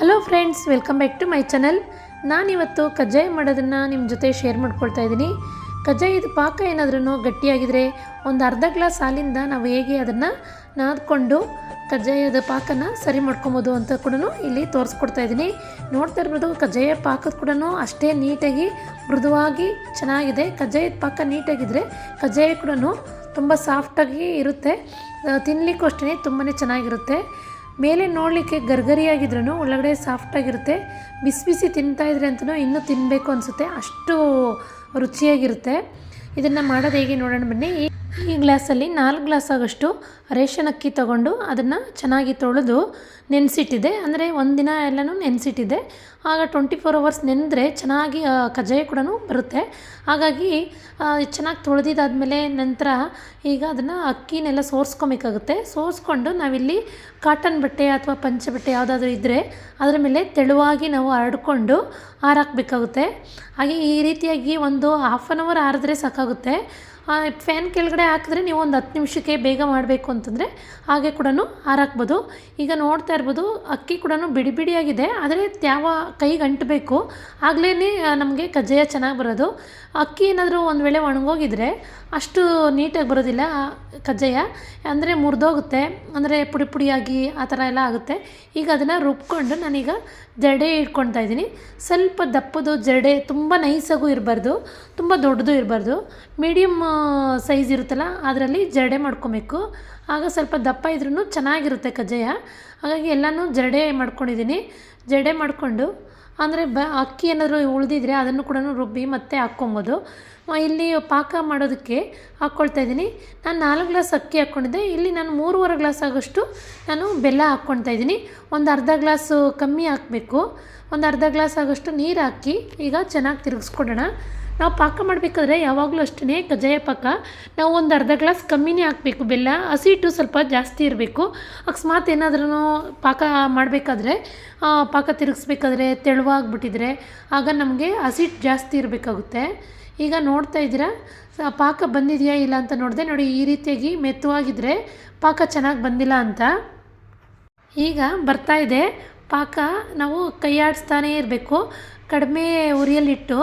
Hello friends welcome back to my channel ನಾನಿವತ್ತು ಕಜ್ಜಾಯ ಮಾಡೋದನ್ನು ನಿಮ್ಮ ಜೊತೆ ಶೇರ್ ಮಾಡ್ಕೊಳ್ತಾ ಇದ್ದೀನಿ. ಕಜ್ಜಾಯದ ಪಾಕ ಏನಾದ್ರೂ ಗಟ್ಟಿಯಾಗಿದ್ದರೆ ಒಂದು ಅರ್ಧ ಗ್ಲಾಸ್ ಹಾಲಿಂದ ನಾವು ಹೇಗೆ ಅದನ್ನು ನಾದ್ಕೊಂಡು ಕಜ್ಜಾಯದ ಪಾಕನ ಸರಿ ಮಾಡ್ಕೊಬೋದು ಅಂತ ಕೂಡ ಇಲ್ಲಿ ತೋರಿಸ್ಕೊಡ್ತಾ ಇದ್ದೀನಿ. ನೋಡ್ತಾ ಇರ್ಬೋದು, ಕಜ್ಜಾಯ ಪಾಕದ ಕೂಡ ಅಷ್ಟೇ ನೀಟಾಗಿ, ಮೃದುವಾಗಿ ಚೆನ್ನಾಗಿದೆ. ಕಜ್ಜಾಯದ ಪಾಕ ನೀಟಾಗಿದ್ದರೆ ಕಜ್ಜಾಯ ಕೂಡ ತುಂಬ ಸಾಫ್ಟಾಗಿ ಇರುತ್ತೆ. ತಿನ್ನಲಿಕ್ಕೂ ಅಷ್ಟೇ ತುಂಬಾ ಚೆನ್ನಾಗಿರುತ್ತೆ. ಮೇಲೆ ನೋಡಲಿಕ್ಕೆ ಗರ್ಗರಿಯಾಗಿದ್ರೂ ಒಳಗಡೆ ಸಾಫ್ಟಾಗಿರುತ್ತೆ ಬಿಸಿ ಬಿಸಿ ತಿಂತಾ ಇದ್ರೆ ಅಂತಲೂ ಇನ್ನೂ ತಿನ್ನಬೇಕು ಅನಿಸುತ್ತೆ. ಅಷ್ಟು ರುಚಿಯಾಗಿರುತ್ತೆ. ಇದನ್ನು ಮಾಡೋದು ಹೇಗೆ ನೋಡೋಣ ಬನ್ನಿ. ಈ ಗ್ಲಾಸಲ್ಲಿ ನಾಲ್ಕು ಗ್ಲಾಸ್ ಆಗೋಷ್ಟು ರೇಷನ್ ಅಕ್ಕಿ ತೊಗೊಂಡು ಅದನ್ನು ಚೆನ್ನಾಗಿ ತೊಳೆದು ನೆನೆಸಿಟ್ಟಿದೆ. ಅಂದರೆ ಒಂದಿನ ಎಲ್ಲನೂ ನೆನೆಸಿಟ್ಟಿದೆ. ಆಗ ಟ್ವೆಂಟಿ ಫೋರ್ ಅವರ್ಸ್ ನೆನೆದ್ರೆ ಚೆನ್ನಾಗಿ ಕಜ್ಜಾಯ ಕೂಡ ಬರುತ್ತೆ. ಹಾಗಾಗಿ ಚೆನ್ನಾಗಿ ತೊಳೆದಿದ್ದಾದಮೇಲೆ ನಂತರ ಈಗ ಅದನ್ನು ಅಕ್ಕಿನೆಲ್ಲ ಸೋರಿಸ್ಕೊಬೇಕಾಗುತ್ತೆ. ಸೋರಿಸ್ಕೊಂಡು ನಾವಿಲ್ಲಿ ಕಾಟನ್ ಬಟ್ಟೆ ಅಥವಾ ಪಂಚ ಬಟ್ಟೆ ಯಾವುದಾದ್ರೂ ಇದ್ದರೆ ಅದರ ಮೇಲೆ ತೆಳುವಾಗಿ ನಾವು ಹರಡ್ಕೊಂಡು ಹಾರಾಕಬೇಕಾಗುತ್ತೆ ಹಾಗೆ ಈ ರೀತಿಯಾಗಿ ಒಂದು ಹಾಫ್ ಆನ್ ಅವರ್ ಹಾರಿದ್ರೆ ಸಾಕಾಗುತ್ತೆ. ಫ್ಯಾನ್ ಕೆಳಗಡೆ ಹಾಕಿದ್ರೆ ನೀವು ಒಂದು ಹತ್ತು ನಿಮಿಷಕ್ಕೆ ಬೇಗ ಮಾಡಬೇಕು ಅಂತಂದರೆ ಹಾಗೆ ಕೂಡ ಹಾರಾಕ್ಬೋದು. ಈಗ ನೋಡ್ತಾ ಇರ್ಬೋದು, ಅಕ್ಕಿ ಕೂಡ ಬಿಡಿ ಬಿಡಿಯಾಗಿದೆ, ಆದರೆ ತ್ಯಾವ ಕೈಗೆ ಅಂಟಬೇಕು ಆಗಲೇ ನಮಗೆ ಕಜ್ಜಾಯ ಚೆನ್ನಾಗಿ ಬರೋದು. ಅಕ್ಕಿ ಏನಾದರೂ ಒಂದು ವೇಳೆ ಒಣಗೋಗಿದ್ರೆ ಅಷ್ಟು ನೀಟಾಗಿ ಬರೋದಿಲ್ಲ ಕಜ್ಜಾಯ. ಅಂದರೆ ಮುರಿದೋಗುತ್ತೆ, ಅಂದರೆ ಪುಡಿ ಪುಡಿಯಾಗಿ ಆ ಥರ ಎಲ್ಲ ಆಗುತ್ತೆ. ಈಗ ಅದನ್ನು ರುಬ್ಕೊಂಡು ನಾನೀಗ ಜಡೆ ಇಟ್ಕೊಳ್ತಾ ಇದ್ದೀನಿ. ಸ್ವಲ್ಪ ದಪ್ಪದು ಜಡೆ, ತುಂಬ ನೈಸಾಗೂ ಇರಬಾರ್ದು, ತುಂಬ ದೊಡ್ಡದು ಇರಬಾರ್ದು. ಮೀಡಿಯಮ್ ಸೈಜ್ ಇರುತ್ತಲ್ಲ, ಅದರಲ್ಲಿ ಜರಡೆ ಮಾಡ್ಕೊಬೇಕು. ಆಗ ಸ್ವಲ್ಪ ದಪ್ಪ ಇದ್ರೂ ಚೆನ್ನಾಗಿರುತ್ತೆ ಕಜ್ಜಾಯ. ಹಾಗಾಗಿ ಎಲ್ಲನೂ ಜರಡೆ ಮಾಡ್ಕೊಂಡಿದ್ದೀನಿ ಜರಡೆ ಮಾಡಿಕೊಂಡು, ಅಂದರೆ ಬ, ಅಕ್ಕಿ ಏನಾದರೂ ಉಳಿದಿದ್ರೆ ಅದನ್ನು ಕೂಡ ರುಬ್ಬಿ ಮತ್ತೆ ಹಾಕ್ಕೊಬೋದು. ಇಲ್ಲಿ ಪಾಕ ಮಾಡೋದಕ್ಕೆ ಹಾಕ್ಕೊಳ್ತಾ ಇದ್ದೀನಿ. ನಾನು ನಾಲ್ಕು ಗ್ಲಾಸ್ ಅಕ್ಕಿ ಹಾಕ್ಕೊಂಡಿದ್ದೆ. ಇಲ್ಲಿ ನಾನು ಮೂರುವರೆ ಗ್ಲಾಸ್ ಆಗೋಷ್ಟು ನಾನು ಬೆಲ್ಲ ಹಾಕ್ಕೊಳ್ತಾ ಇದ್ದೀನಿ. ಒಂದು ಅರ್ಧ ಗ್ಲಾಸು ಕಮ್ಮಿ ಹಾಕಬೇಕು. ಒಂದು ಅರ್ಧ ಗ್ಲಾಸ್ ಆಗೋಷ್ಟು ನೀರು ಹಾಕಿ ಈಗ ಚೆನ್ನಾಗಿ ತಿರುಗಿಸ್ಕೊಡೋಣ. ನಾವು ಪಾಕ ಮಾಡಬೇಕಾದ್ರೆ ಯಾವಾಗಲೂ ಅಷ್ಟೇ ಕಜ್ಜಾಯ ಪಾಕ. ನಾವು ಒಂದು ಅರ್ಧ ಗ್ಲಾಸ್ ಕಮ್ಮಿನೇ ಹಾಕಬೇಕು, ಬೆಲ್ಲ. ಹಸಿಟ್ಟು ಸ್ವಲ್ಪ ಜಾಸ್ತಿ ಇರಬೇಕು. ಅಕಸ್ಮಾತ್ ಏನಾದ್ರೂ ಪಾಕ ಮಾಡಬೇಕಾದ್ರೆ ಪಾಕ ತಿರುಗಿಸ್ಬೇಕಾದ್ರೆ ತೆಳುವಾಗ್ಬಿಟ್ಟಿದ್ರೆ ಆಗ ನಮಗೆ ಹಸಿಟ್ಟು ಜಾಸ್ತಿ ಇರಬೇಕಾಗುತ್ತೆ. ಈಗ ನೋಡ್ತಾ ಇದ್ದೀರಾ? ಪಾಕ ಬಂದಿದೆಯಾ ಇಲ್ಲ ಅಂತ ನೋಡಿದೆ ನೋಡಿ, ಈ ರೀತಿಯಾಗಿ ಮೆತ್ತವಾಗಿದ್ದರೆ ಪಾಕ ಚೆನ್ನಾಗಿ ಬಂದಿಲ್ಲ ಅಂತ. ಈಗ ಬರ್ತಾ ಇದೆ, ಪಾಕ ನಾವು ಕೈಯಾಡಿಸ್ತಾನೇ ಇರಬೇಕು. ಕಡಿಮೆ ಉರಿಯಲ್ಲಿಟ್ಟು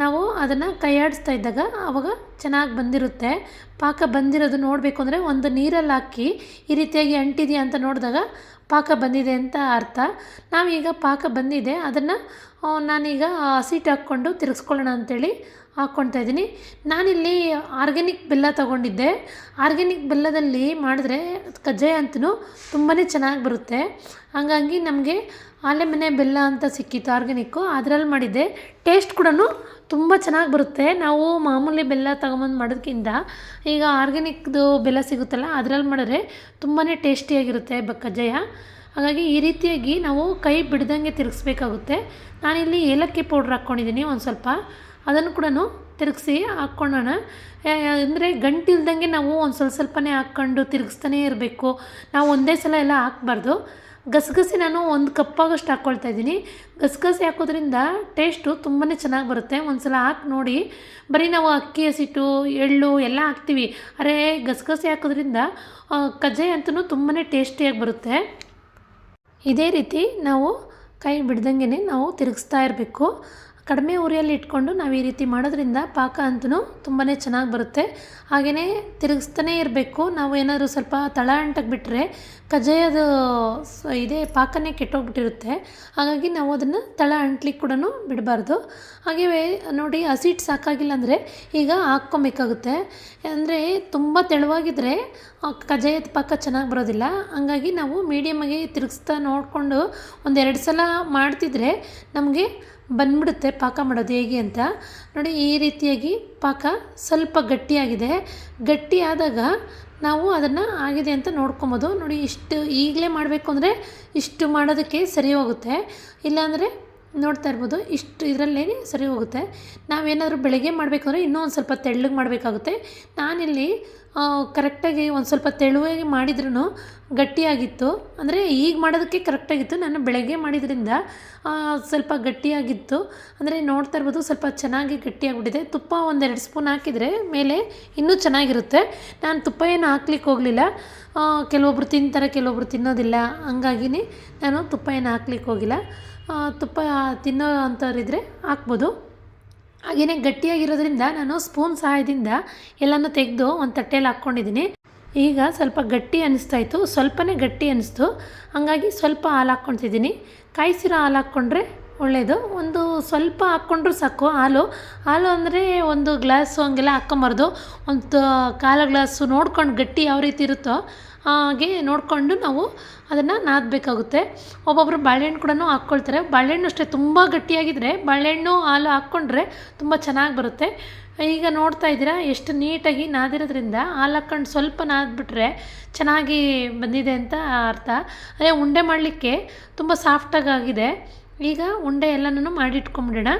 ನಾವು ಅದನ್ನು ಕೈಯಾಡಿಸ್ತಾ ಇದ್ದಾಗ ಆವಾಗ ಚೆನ್ನಾಗಿ ಬಂದಿರುತ್ತೆ. ಪಾಕ ಬಂದಿರೋದು ನೋಡಬೇಕು ಅಂದರೆ ಒಂದು ನೀರಲ್ಲಿ ಹಾಕಿ ಈ ರೀತಿಯಾಗಿ ಅಂಟಿದೆಯಾ ಅಂತ ನೋಡಿದಾಗ ಪಾಕ ಬಂದಿದೆ ಅಂತ ಅರ್ಥ. ನಾವೀಗ ಪಾಕ ಬಂದಿದೆ, ಅದನ್ನು ನಾನೀಗ ಸೀಟ್ ಹಾಕ್ಕೊಂಡು ತಿರುಗಿಸ್ಕೊಳ್ಳೋಣ ಅಂಥೇಳಿ ಹಾಕ್ಕೊಳ್ತಾ ಇದ್ದೀನಿ. ನಾನಿಲ್ಲಿ ಆರ್ಗ್ಯಾನಿಕ್ ಬೆಲ್ಲ ತೊಗೊಂಡಿದ್ದೆ. ಆರ್ಗ್ಯಾನಿಕ್ ಬೆಲ್ಲದಲ್ಲಿ ಮಾಡಿದ್ರೆ ಕಜ್ಜಾಯ ಅಂತೂ ತುಂಬಾ ಚೆನ್ನಾಗಿ ಬರುತ್ತೆ. ಹಾಗಾಗಿ ನಮಗೆ ಆಲೆಮನೆ ಬೆಲ್ಲ ಅಂತ ಸಿಕ್ಕಿತ್ತು ಆರ್ಗ್ಯಾನಿಕ್ಕು, ಅದರಲ್ಲಿ ಮಾಡಿದ್ದೆ. ಟೇಸ್ಟ್ ಕೂಡ ತುಂಬ ಚೆನ್ನಾಗಿ ಬರುತ್ತೆ. ನಾವು ಮಾಮೂಲಿ ಬೆಲ್ಲ ತಗೊಂಬಂದು ಮಾಡೋದಕ್ಕಿಂತ ಈಗ ಆರ್ಗ್ಯಾನಿಕ್ದು ಬೆಲ್ಲ ಸಿಗುತ್ತಲ್ಲ, ಅದರಲ್ಲಿ ಮಾಡಿದ್ರೆ ತುಂಬಾ ಟೇಸ್ಟಿಯಾಗಿರುತ್ತೆ ಬ, ಕಜ್ಜಾಯ. ಹಾಗಾಗಿ ಈ ರೀತಿಯಾಗಿ ನಾವು ಕೈ ಬಿಡ್ದಂಗೆ ತಿರುಗಿಸ್ಬೇಕಾಗುತ್ತೆ. ನಾನಿಲ್ಲಿ ಏಲಕ್ಕಿ ಪೌಡ್ರ್ ಹಾಕ್ಕೊಂಡಿದ್ದೀನಿ ಒಂದು ಸ್ವಲ್ಪ. ಅದನ್ನು ಕೂಡ ತಿರುಗಿಸಿ ಹಾಕ್ಕೊಳ್ಳೋಣ. ಅಂದರೆ ಗಂಟಿಲ್ದಂಗೆ ನಾವು ಒಂದು ಸ್ವಲ್ಪ ಸ್ವಲ್ಪನೇ ಹಾಕ್ಕೊಂಡು ತಿರುಗಿಸ್ತಾನೇ ಇರಬೇಕು. ನಾವು ಒಂದೇ ಸಲ ಎಲ್ಲ ಹಾಕ್ಬಾರ್ದು. ಗಸಗಸೆ ನಾನು ಒಂದು ಕಪ್ಪಾಗಷ್ಟು ಹಾಕ್ಕೊಳ್ತಾ ಇದ್ದೀನಿ. ಗಸಗಸೆ ಹಾಕೋದ್ರಿಂದ ಟೇಸ್ಟು ತುಂಬಾ ಚೆನ್ನಾಗಿ ಬರುತ್ತೆ. ಒಂದು ಸಲ ಹಾಕಿ ನೋಡಿ. ಬರೀ ನಾವು ಅಕ್ಕಿ, ಹಸಿಟ್ಟು, ಎಳ್ಳು ಎಲ್ಲ ಹಾಕ್ತೀವಿ. ಅರೆ ಗಸಗಸೆ ಹಾಕೋದ್ರಿಂದ ಕಜ್ಜಾಯ ಅಂತೂ ತುಂಬಾ ಟೇಸ್ಟಿಯಾಗಿ ಬರುತ್ತೆ. ಇದೇ ರೀತಿ ನಾವು ಕೈ ಬಿಡ್ದಂಗೆ ನಾವು ತಿರುಗಿಸ್ತಾ ಇರಬೇಕು. ಕಡಿಮೆ ಉರಿಯಲ್ಲಿ ಇಟ್ಕೊಂಡು ನಾವು ಈ ರೀತಿ ಮಾಡೋದ್ರಿಂದ ಪಾಕ ಅಂತೂ ತುಂಬಾ ಚೆನ್ನಾಗಿ ಬರುತ್ತೆ. ಹಾಗೆಯೇ ತಿರುಗಿಸ್ತಾನೇ ಇರಬೇಕು. ನಾವು ಏನಾದರೂ ಸ್ವಲ್ಪ ತಳ ಅಂಟಕ್ಕೆ ಬಿಟ್ಟರೆ ಕಜ್ಜಾಯದ ಇದೇ ಪಾಕನೇ ಕೆಟ್ಟೋಗ್ಬಿಟ್ಟಿರುತ್ತೆ. ಹಾಗಾಗಿ ನಾವು ಅದನ್ನು ತಳ ಅಂಟ್ಲಿಕ್ಕೆ ಕೂಡ ಬಿಡಬಾರ್ದು. ಹಾಗೆ ನೋಡಿ ಹಸಿಟ್ಟು ಸಾಕಾಗಿಲ್ಲ ಅಂದರೆ ಈಗ ಹಾಕ್ಕೊಬೇಕಾಗುತ್ತೆ. ಅಂದರೆ ತುಂಬ ತೆಳುವಾಗಿದ್ದರೆ ಕಜ್ಜಾಯದ ಪಾಕ ಚೆನ್ನಾಗಿ ಬರೋದಿಲ್ಲ. ಹಾಗಾಗಿ ನಾವು ಮೀಡಿಯಮಾಗಿ ತಿರುಗಿಸ್ತಾ ನೋಡಿಕೊಂಡು ಒಂದೆರಡು ಸಲ ಮಾಡ್ತಿದ್ರೆ ನಮಗೆ ಬಂದ್ಬಿಡುತ್ತೆ, ಪಾಕ ಮಾಡೋದು ಹೇಗೆ ಅಂತ. ನೋಡಿ, ಈ ರೀತಿಯಾಗಿ ಪಾಕ ಸ್ವಲ್ಪ ಗಟ್ಟಿಯಾಗಿದೆ. ಗಟ್ಟಿಯಾದಾಗ ನಾವು ಅದನ್ನು ಆಗಿದೆ ಅಂತ ನೋಡ್ಕೊಬೋದು. ನೋಡಿ, ಇಷ್ಟು ಈಗಲೇ ಮಾಡಬೇಕು ಅಂದರೆ ಇಷ್ಟು ಮಾಡೋದಕ್ಕೆ ಸರಿ ಹೋಗುತ್ತೆ. ಇಲ್ಲಾಂದರೆ ನೋಡ್ತಾ ಇರ್ಬೋದು, ಇಷ್ಟು ಇದರಲ್ಲೇ ಸರಿ ಹೋಗುತ್ತೆ. ನಾವೇನಾದರೂ ಬೆಳಗ್ಗೆ ಮಾಡಬೇಕಂದ್ರೆ ಇನ್ನೂ ಒಂದು ಸ್ವಲ್ಪ ತೆಳ್ಳಗೆ ಮಾಡಬೇಕಾಗುತ್ತೆ. ನಾನಿಲ್ಲಿ ಕರೆಕ್ಟಾಗಿ ಒಂದು ಸ್ವಲ್ಪ ತೆಳುವಾಗಿ ಮಾಡಿದ್ರೂ ಗಟ್ಟಿಯಾಗಿತ್ತು. ಅಂದರೆ ಈಗ ಮಾಡೋದಕ್ಕೆ ಕರೆಕ್ಟಾಗಿತ್ತು ನಾನು ಬೆಳಗ್ಗೆ ಮಾಡಿದ್ರಿಂದ ಸ್ವಲ್ಪ ಗಟ್ಟಿಯಾಗಿತ್ತು. ಅಂದರೆ ನೋಡ್ತಾ ಇರ್ಬೋದು ಸ್ವಲ್ಪ ಚೆನ್ನಾಗಿ ಗಟ್ಟಿಯಾಗಿಬಿಟ್ಟಿದೆ. ತುಪ್ಪ ಒಂದೆರಡು ಸ್ಪೂನ್ ಹಾಕಿದರೆ ಮೇಲೆ ಇನ್ನೂ ಚೆನ್ನಾಗಿರುತ್ತೆ. ನಾನು ತುಪ್ಪ ಏನು ಹಾಕ್ಲಿಕ್ಕೆ ಹೋಗಲಿಲ್ಲ. ಕೆಲವೊಬ್ರು ತಿಂತಾರೆ, ಕೆಲವೊಬ್ರು ತಿನ್ನೋದಿಲ್ಲ. ಹಂಗಾಗಿನೇ ನಾನು ತುಪ್ಪ ಏನು ಹಾಕ್ಲಿಕ್ಕೆ ಹೋಗಿಲ್ಲ. ತುಪ್ಪ ತಿನ್ನೋ ಅಂಥವ್ರಿದ್ರೆ ಹಾಕ್ಬೋದು. ಹಾಗೆಯೇ ಗಟ್ಟಿಯಾಗಿರೋದ್ರಿಂದ ನಾನು ಸ್ಪೂನ್ ಸಹಾಯದಿಂದ ಎಲ್ಲನೂ ತೆಗೆದು ಒಂದು ತಟ್ಟೆಯಲ್ಲಿ ಹಾಕ್ಕೊಂಡಿದ್ದೀನಿ. ಈಗ ಸ್ವಲ್ಪ ಗಟ್ಟಿ ಅನ್ನಿಸ್ತಾ ಇತ್ತು, ಸ್ವಲ್ಪನೇ ಗಟ್ಟಿ ಅನಿಸ್ತು. ಹಾಗಾಗಿ ಸ್ವಲ್ಪ ಹಾಲು ಹಾಕ್ಕೊಳ್ತಿದ್ದೀನಿ. ಕಾಯಿಸಿರೋ ಹಾಲು ಹಾಕ್ಕೊಂಡ್ರೆ ಒಳ್ಳೆಯದು ಒಂದು ಸ್ವಲ್ಪ ಹಾಕ್ಕೊಂಡ್ರು ಸಾಕು ಹಾಲು. ಹಾಲು ಅಂದರೆ ಒಂದು ಗ್ಲಾಸು ಹಂಗೆಲ್ಲ ಹಾಕ್ಕೊಂಬಾರ್ದು. ಒಂದು ಕಾಲು ಗ್ಲಾಸು ನೋಡ್ಕೊಂಡು ಗಟ್ಟಿ ಯಾವ ರೀತಿ ಇರುತ್ತೋ ಹಾಗೆ ನೋಡಿಕೊಂಡು ನಾವು ಅದನ್ನು ನಾದಬೇಕಾಗುತ್ತೆ. ಒಬ್ಬೊಬ್ಬರು ಬಾಳೆಹಣ್ಣು ಕೂಡ ಹಾಕ್ಕೊಳ್ತಾರೆ. ಬಾಳೆಹಣ್ಣು ಅಷ್ಟೇ ತುಂಬ ಗಟ್ಟಿಯಾಗಿದ್ದರೆ ಬಾಳೆಹಣ್ಣು ಹಾಲು ಹಾಕ್ಕೊಂಡ್ರೆ ತುಂಬ ಚೆನ್ನಾಗಿ ಬರುತ್ತೆ. ಈಗ ನೋಡ್ತಾ ಇದ್ದೀರಾ, ಎಷ್ಟು ನೀಟಾಗಿ ನಾದಿರೋದ್ರಿಂದ ಹಾಲು ಹಾಕ್ಕೊಂಡು ಸ್ವಲ್ಪ ನಾದ್ಬಿಟ್ರೆ ಚೆನ್ನಾಗಿ ಬಂದಿದೆ ಅಂತ ಅರ್ಥ. ಅದೇ ಉಂಡೆ ಮಾಡಲಿಕ್ಕೆ ತುಂಬ ಸಾಫ್ಟಾಗಿ ಆಗಿದೆ. ಈಗ ಉಂಡೆ ಎಲ್ಲನೂ ಮಾಡಿಟ್ಕೊಂಬಿಡೋಣ.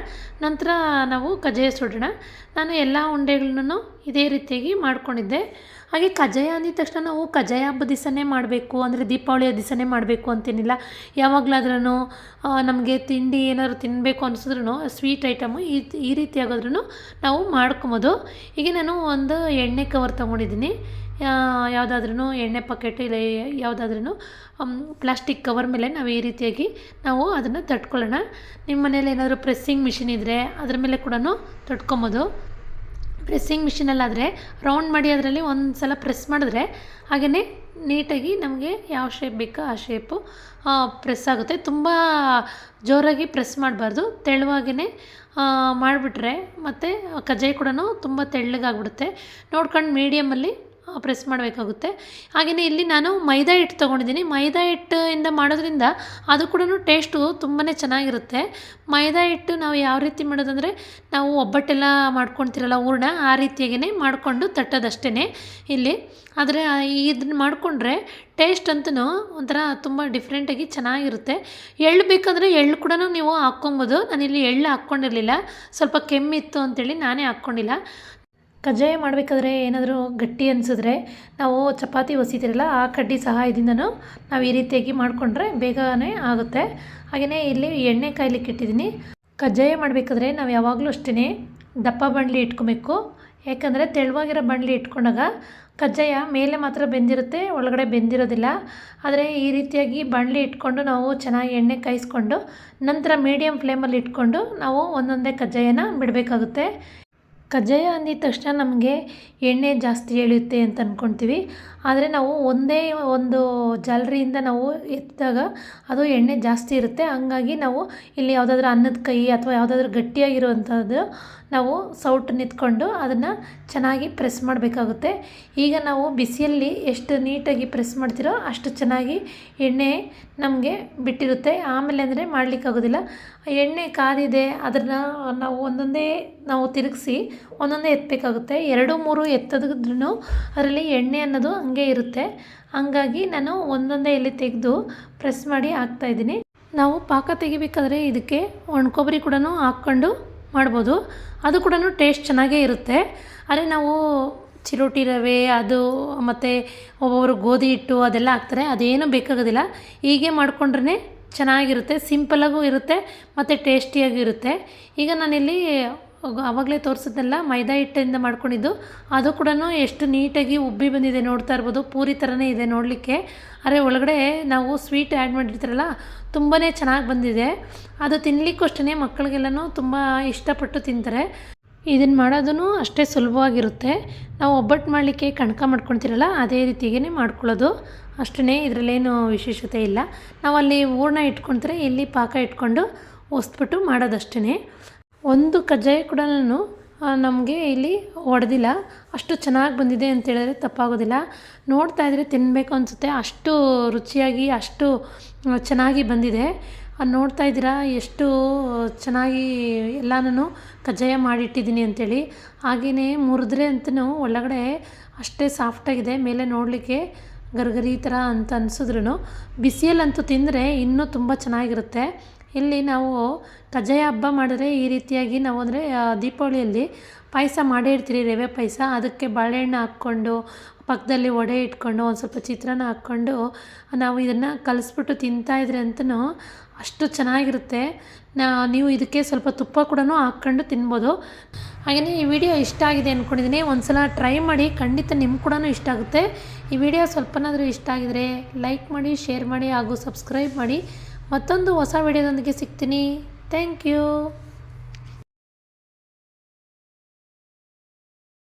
ನಂತರ ನಾವು ಕಜ್ಜಾಯ ಸುಡೋಣ. ನಾನು ಎಲ್ಲ ಉಂಡೆಗಳನ್ನೂ ಇದೇ ರೀತಿಯಾಗಿ ಮಾಡ್ಕೊಂಡಿದ್ದೆ. ಹಾಗೆ ಕಜ್ಜಾಯ ಅಂದಿದ ತಕ್ಷಣ ನಾವು ಕಜ್ಜಾಯ ಹಬ್ಬದ ದಿವಸನೇ ಮಾಡಬೇಕು, ಅಂದರೆ ದೀಪಾವಳಿಯ ದಿವಸನೇ ಮಾಡಬೇಕು ಅಂತೇನಿಲ್ಲ. ಯಾವಾಗಲಾದ್ರೂ ನಮಗೆ ತಿಂಡಿ ಏನಾದ್ರು ತಿನ್ನಬೇಕು ಅನ್ಸಿದ್ರೂ ಸ್ವೀಟ್ ಐಟಮು ಈ ಈ ರೀತಿ ಆಗೋದ್ರೂ ನಾವು ಮಾಡ್ಕೊಬೋದು. ಈಗ ನಾನು ಒಂದು ಎಣ್ಣೆ ಕವರ್ ತೊಗೊಂಡಿದ್ದೀನಿ. ಯಾವುದಾದ್ರೂ ಎಣ್ಣೆ ಪಾಕೆಟ್ ಇಲ್ಲ ಯಾವುದಾದ್ರೂ ಪ್ಲಾಸ್ಟಿಕ್ ಕವರ್ ಮೇಲೆ ನಾವು ಈ ರೀತಿಯಾಗಿ ನಾವು ಅದನ್ನು ತಟ್ಕೊಳ್ಳೋಣ. ನಿಮ್ಮ ಮನೇಲಿ ಏನಾದರೂ ಪ್ರೆಸ್ಸಿಂಗ್ ಮಿಷಿನ್ ಇದ್ದರೆ ಅದ್ರ ಮೇಲೆ ಕೂಡ ತಟ್ಕೊಬೋದು. ಪ್ರೆಸ್ಸಿಂಗ್ ಮಿಷಿನಲ್ಲಾದರೆ ರೌಂಡ್ ಮಾಡಿ ಅದರಲ್ಲಿ ಒಂದು ಸಲ ಪ್ರೆಸ್ ಮಾಡಿದ್ರೆ ಹಾಗೆಯೇ ನೀಟಾಗಿ ನಮಗೆ ಯಾವ ಶೇಪ್ ಬೇಕೋ ಆ ಶೇಪು ಪ್ರೆಸ್ ಆಗುತ್ತೆ. ತುಂಬ ಜೋರಾಗಿ ಪ್ರೆಸ್ ಮಾಡಬಾರ್ದು. ತೆಳುವಾಗೇ ಮಾಡಿಬಿಟ್ರೆ ಮತ್ತು ಕಜ್ಜಾಯ ಕೂಡ ತುಂಬ ತೆಳ್ಳಗಾಗ್ಬಿಡುತ್ತೆ. ನೋಡ್ಕೊಂಡು ಮೀಡಿಯಮಲ್ಲಿ ಪ್ರೆಸ್ ಮಾಡಬೇಕಾಗುತ್ತೆ. ಹಾಗೆಯೇ ಇಲ್ಲಿ ನಾನು ಮೈದಾ ಹಿಟ್ಟು ತೊಗೊಂಡಿದ್ದೀನಿ. ಮೈದಾ ಹಿಟ್ಟಿಂದ ಮಾಡೋದ್ರಿಂದ ಅದು ಕೂಡ ಟೇಸ್ಟು ತುಂಬಾ ಚೆನ್ನಾಗಿರುತ್ತೆ. ಮೈದಾ ಹಿಟ್ಟು ನಾವು ಯಾವ ರೀತಿ ಮಾಡೋದಂದರೆ ನಾವು ಒಬ್ಬಟ್ಟೆಲ್ಲ ಮಾಡ್ಕೊಳ್ತೀರಲ್ಲ ಹೂರ್ಣ, ಆ ರೀತಿಯಾಗಿಯೇ ಮಾಡಿಕೊಂಡು ತಟ್ಟೋದಷ್ಟೇ ಇಲ್ಲಿ. ಆದರೆ ಇದನ್ನ ಮಾಡಿಕೊಂಡ್ರೆ ಟೇಸ್ಟ್ ಅಂತೂ ಒಂಥರ ತುಂಬ ಡಿಫ್ರೆಂಟಾಗಿ ಚೆನ್ನಾಗಿರುತ್ತೆ. ಎಳ್ಳು ಬೇಕಂದರೆ ಎಳ್ಳು ಕೂಡ ನೀವು ಹಾಕ್ಕೊಬೋದು. ನಾನಿಲ್ಲಿ ಎಳ್ಳು ಹಾಕ್ಕೊಂಡಿರಲಿಲ್ಲ. ಸ್ವಲ್ಪ ಕೆಮ್ಮಿತ್ತು ಅಂತೇಳಿ ನಾನೇ ಹಾಕ್ಕೊಂಡಿಲ್ಲ. ಕಜ್ಜಾಯ ಮಾಡಬೇಕಾದ್ರೆ ಏನಾದರೂ ಗಟ್ಟಿ ಅನಿಸಿದ್ರೆ ನಾವು ಚಪಾತಿ ಒಸಿತೀರಲ್ಲ ಆ ಕಡ್ಡಿ ಸಹಾಯದಿಂದನೂ ನಾವು ಈ ರೀತಿಯಾಗಿ ಮಾಡಿಕೊಂಡ್ರೆ ಬೇಗನೆ ಆಗುತ್ತೆ. ಹಾಗೆಯೇ ಇಲ್ಲಿ ಎಣ್ಣೆ ಕಾಯ್ಲಿಕ್ಕೆ ಇಟ್ಟಿದ್ದೀನಿ. ಕಜ್ಜಾಯ ಮಾಡಬೇಕಾದ್ರೆ ನಾವು ಯಾವಾಗಲೂ ಅಷ್ಟೇ ದಪ್ಪ ಬಾಣಲಿ ಇಟ್ಕೊಬೇಕು. ಯಾಕಂದರೆ ತೆಳುವಾಗಿರೋ ಬಾಣಲಿ ಇಟ್ಕೊಂಡಾಗ ಕಜ್ಜಾಯ ಮೇಲೆ ಮಾತ್ರ ಬೆಂದಿರುತ್ತೆ, ಒಳಗಡೆ ಬೆಂದಿರೋದಿಲ್ಲ. ಆದರೆ ಈ ರೀತಿಯಾಗಿ ಬಾಣಲಿ ಇಟ್ಕೊಂಡು ನಾವು ಚೆನ್ನಾಗಿ ಎಣ್ಣೆ ಕಾಯಿಸ್ಕೊಂಡು ನಂತರ ಮೀಡಿಯಮ್ ಫ್ಲೇಮಲ್ಲಿ ಇಟ್ಕೊಂಡು ನಾವು ಒಂದೊಂದೇ ಕಜ್ಜಾಯನ ಬಿಡಬೇಕಾಗುತ್ತೆ. ಕಜ್ಜಾಯ ಅಂದಿದ ತಕ್ಷಣ ನಮಗೆ ಎಣ್ಣೆ ಜಾಸ್ತಿ ಎಳೆಯುತ್ತೆ ಅಂತ ಅಂದ್ಕೊಳ್ತೀವಿ ಆದರೆ ನಾವು ಒಂದೇ ಒಂದು ಜಾಲರಿಯಿಂದ ನಾವು ಎತ್ತಿದಾಗ ಅದು ಎಣ್ಣೆ ಜಾಸ್ತಿ ಇರುತ್ತೆ. ಹಂಗಾಗಿ ನಾವು ಇಲ್ಲಿ ಯಾವುದಾದ್ರೂ ಅನ್ನದ ಕೈ ಅಥವಾ ಯಾವುದಾದ್ರೂ ಗಟ್ಟಿಯಾಗಿರುವಂಥದ್ದು ನಾವು ಸೌಟು ನಿಂತ್ಕೊಂಡು ಅದನ್ನು ಚೆನ್ನಾಗಿ ಪ್ರೆಸ್ ಮಾಡಬೇಕಾಗುತ್ತೆ. ಈಗ ನಾವು ಬಿಸಿಯಲ್ಲಿ ಎಷ್ಟು ನೀಟಾಗಿ ಪ್ರೆಸ್ ಮಾಡ್ತಿರೋ ಅಷ್ಟು ಚೆನ್ನಾಗಿ ಎಣ್ಣೆ ನಮಗೆ ಬಿಟ್ಟಿರುತ್ತೆ. ಆಮೇಲೆ ಅಂದರೆ ಮಾಡಲಿಕ್ಕಾಗೋದಿಲ್ಲ. ಎಣ್ಣೆ ಕಾದಿದೆ ಅದನ್ನು ನಾವು ಒಂದೊಂದೇ ನಾವು ತಿರುಗಿಸಿ ಒಂದೊಂದೇ ಎತ್ತಬೇಕಾಗುತ್ತೆ ಎರಡು, ಮೂರು ಎತ್ತದ್ರೂ ಅದರಲ್ಲಿ ಎಣ್ಣೆ ಅನ್ನೋದು ಹಂಗೆ ಇರುತ್ತೆ. ಹಂಗಾಗಿ ನಾನು ಒಂದೊಂದೇ ಎಲೆ ತೆಗೆದು ಪ್ರೆಸ್ ಮಾಡಿ ಹಾಕ್ತಾಯಿದ್ದೀನಿ ನಾವು ಪಾಕ ತೆಗಿಬೇಕಾದ್ರೆ ಇದಕ್ಕೆ ಒಣ ಕೊಬ್ಬರಿ ಕೂಡ ಹಾಕ್ಕೊಂಡು ಮಾಡ್ಬೋದು. ಅದು ಕೂಡ ಟೇಸ್ಟ್ ಚೆನ್ನಾಗೇ ಇರುತ್ತೆ. ಆದರೆ ನಾವು ಚಿರೋಟಿ ರವೆ, ಅದು, ಮತ್ತು ಒಬ್ಬೊಬ್ಬರು ಗೋಧಿ ಹಿಟ್ಟು ಅದೆಲ್ಲ ಹಾಕ್ತಾರೆ. ಅದೇನೂ ಬೇಕಾಗೋದಿಲ್ಲ. ಹೀಗೆ ಮಾಡಿಕೊಂಡ್ರೆ ಚೆನ್ನಾಗಿರುತ್ತೆ ಸಿಂಪಲಾಗೂ ಇರುತ್ತೆ, ಮತ್ತು ಟೇಸ್ಟಿಯಾಗೂ ಇರುತ್ತೆ. ಈಗ ನಾನಿಲ್ಲಿ ಆವಾಗಲೇ ತೋರಿಸಿದ್ನಲ್ಲ ಮೈದಾ ಹಿಟ್ಟಿಂದ ಮಾಡ್ಕೊಂಡಿದ್ದು. ಅದು ಕೂಡ ಎಷ್ಟು ನೀಟಾಗಿ ಉಬ್ಬಿ ಬಂದಿದೆ ನೋಡ್ತಾ ಇರ್ಬೋದು. ಪೂರಿ ಥರನೇ ಇದೆ ನೋಡಲಿಕ್ಕೆ. ಆದರೆ ಒಳಗಡೆ ನಾವು ಸ್ವೀಟ್ ಆ್ಯಡ್ ಮಾಡಿರ್ತಾರಲ್ಲ ತುಂಬಾ ಚೆನ್ನಾಗಿ ಬಂದಿದೆ. ಅದು ತಿನ್ನಲಿಕ್ಕೂ ಅಷ್ಟೇ ಮಕ್ಕಳಿಗೆಲ್ಲನೂ ತುಂಬ ಇಷ್ಟಪಟ್ಟು ತಿಂತಾರೆ. ಇದನ್ನು ಮಾಡೋದೂ ಅಷ್ಟೇ ಸುಲಭವಾಗಿರುತ್ತೆ. ನಾವು ಒಬ್ಬಟ್ಟು ಮಾಡಲಿಕ್ಕೆ ಕಣಕ ಮಾಡ್ಕೊಳ್ತೀರಲ್ಲ, ಅದೇ ರೀತಿಗೇ ಮಾಡ್ಕೊಳ್ಳೋದು. ಅಷ್ಟೇ ಇದರಲ್ಲೇನು ವಿಶೇಷತೆ ಇಲ್ಲ. ನಾವು ಅಲ್ಲಿ ಹೂರ್ಣ ಇಟ್ಕೊಳ್ತಾರೆ ಇಲ್ಲಿ ಪಾಕ ಇಟ್ಕೊಂಡು ಒಸ್ಬಿಟ್ಟು ಮಾಡೋದಷ್ಟೇ ಒಂದು ಕಜ್ಜಾಯ ಕೂಡ ನಾನು ನಮಗೆ ಇಲ್ಲಿ ಒಡೆದಿಲ್ಲ. ಅಷ್ಟು ಚೆನ್ನಾಗಿ ಬಂದಿದೆ ಅಂತ ಹೇಳಿದ್ರೆ ತಪ್ಪಾಗೋದಿಲ್ಲ. ನೋಡ್ತಾ ಇದ್ದರೆ ತಿನ್ನಬೇಕು ಅನಿಸುತ್ತೆ. ಅಷ್ಟು ರುಚಿಯಾಗಿ, ಅಷ್ಟು ಚೆನ್ನಾಗಿ ಬಂದಿದೆ. ನೋಡ್ತಾ ಇದ್ದೀರಾ? ಎಷ್ಟು ಚೆನ್ನಾಗಿ ಎಲ್ಲನೂ ಕಜ್ಜಾಯ ಮಾಡಿಟ್ಟಿದ್ದೀನಿ ಅಂಥೇಳಿ ಹಾಗೆಯೇ ಮುರಿದ್ರೆ ಅಂತೂ ಒಳಗಡೆ ಅಷ್ಟೇ ಸಾಫ್ಟಾಗಿದೆ. ಮೇಲೆ ನೋಡಲಿಕ್ಕೆ ಗರ್ಗರಿ ಥರ ಅಂತ ಅನ್ಸಿದ್ರೂ ಬಿಸಿಯಲ್ಲಂತೂ ತಿಂದರೆ ಇನ್ನೂ ತುಂಬ ಚೆನ್ನಾಗಿರುತ್ತೆ. ಇಲ್ಲಿ ನಾವು ಕಜ್ಜಾಯ ಹಬ್ಬ ಮಾಡಿದ್ರೆ ಈ ರೀತಿಯಾಗಿ ನಾವು ಅಂದರೆ ದೀಪಾವಳಿಯಲ್ಲಿ ಪಾಯಸ ಮಾಡೇ ಇರ್ತೀರಿ, ರವೆ ಪಾಯಸ. ಅದಕ್ಕೆ ಬಾಳೆಹಣ್ಣು ಹಾಕ್ಕೊಂಡು, ಪಕ್ಕದಲ್ಲಿ ವಡೆ ಇಟ್ಕೊಂಡು, ಒಂದು ಸ್ವಲ್ಪ ಚಿತ್ರಾನ್ನ ಹಾಕ್ಕೊಂಡು ನಾವು ಇದನ್ನು ಕಲಿಸ್ಬಿಟ್ಟು ತಿಂತಾಯಿದ್ರೆ ಅಂತೂ ಅಷ್ಟು ಚೆನ್ನಾಗಿರುತ್ತೆ. ನಾ, ನೀವು ಇದಕ್ಕೆ ಸ್ವಲ್ಪ ತುಪ್ಪ ಕೂಡ ಹಾಕ್ಕೊಂಡು ತಿನ್ಬೋದು. ಹಾಗೆಯೇ ಈ ವಿಡಿಯೋ ಇಷ್ಟ ಆಗಿದೆ ಅಂದ್ಕೊಂಡಿದ್ದೀನಿ ಒಂದು ಸಲ ಟ್ರೈ ಮಾಡಿ, ಖಂಡಿತ ನಿಮ್ಗೆ ಕೂಡ ಇಷ್ಟ ಆಗುತ್ತೆ. ಈ ವಿಡಿಯೋ ಸ್ವಲ್ಪನಾದರೂ ಇಷ್ಟ ಆಗಿದರೆ ಲೈಕ್ ಮಾಡಿ, ಶೇರ್ ಮಾಡಿ ಹಾಗೂ ಸಬ್ಸ್ಕ್ರೈಬ್ ಮಾಡಿ. ಮತ್ತೊಂದು ಹೊಸ ವಿಡಿಯೋದೊಂದಿಗೆ ಸಿಗ್ತೀನಿ. Thank you